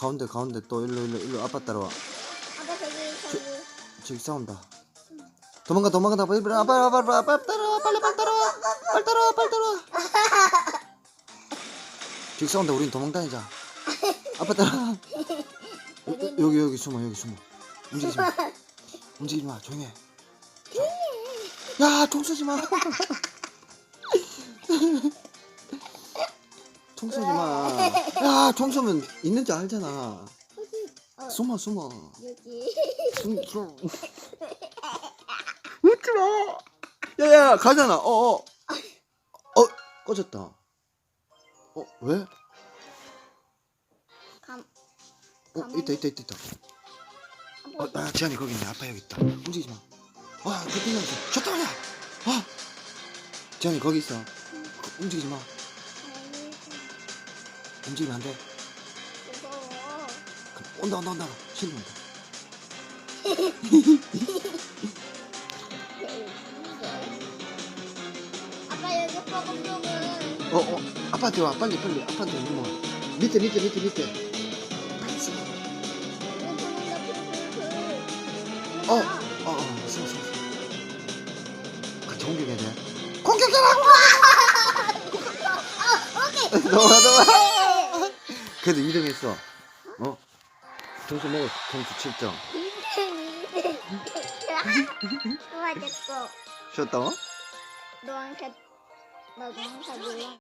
가운데 가운데. 또 일로 일로 일로. 아빠 따라와. 아빠 저기 저기. 저기 싸운다. 도망가 도망가. 빨리 빨리 아빠 아빠 아빠 아빠 따라와. 빨리 빨리 따라와. 빨리 따라와 빨리 따라와. 저기 싸운다. 우린 도망다니자. 아빠 따라와. 여- 여- 여기 여기 숨어 여기 숨어. 움직이지 마. 움직이지 마. 조용히 해. 야총 쏘지 마 총 쏘지 마 야 총 쏘면 있는지 알잖아 어, 숨어 숨어 여기 숨, 숨. 웃지 마. 야 야 가잖아. 어 어. 어 꺼졌다. 어 왜? 감어 있다 있다 있다 있다. 어, 아 지안이 거기 있네. 아빠 여기 있다. 움직이지 마. 아 그때 나왔어. 졌다 말이야. 아 지안이 거기 있어. 그, 움직이지 마. 움직이면 안 돼. 무서워 그, 온다 온다 온다. 신이 온다. 아빠 여기 뻐금 쪽은 어 어. 아빠한테 와 빨리 빨리. 아빠한테 와. 밑에 밑에 밑에 밑에. 어. 어, 어, 숨어, 숨어, 숨어. 같이 공격해야 돼. 공격해라! 너와, 너와! 그래도 2등 했어. 어? 점수 먹어, 점수 7점. 또 맞았어 쉬었다, 어? 노란색 나 노란색 몰라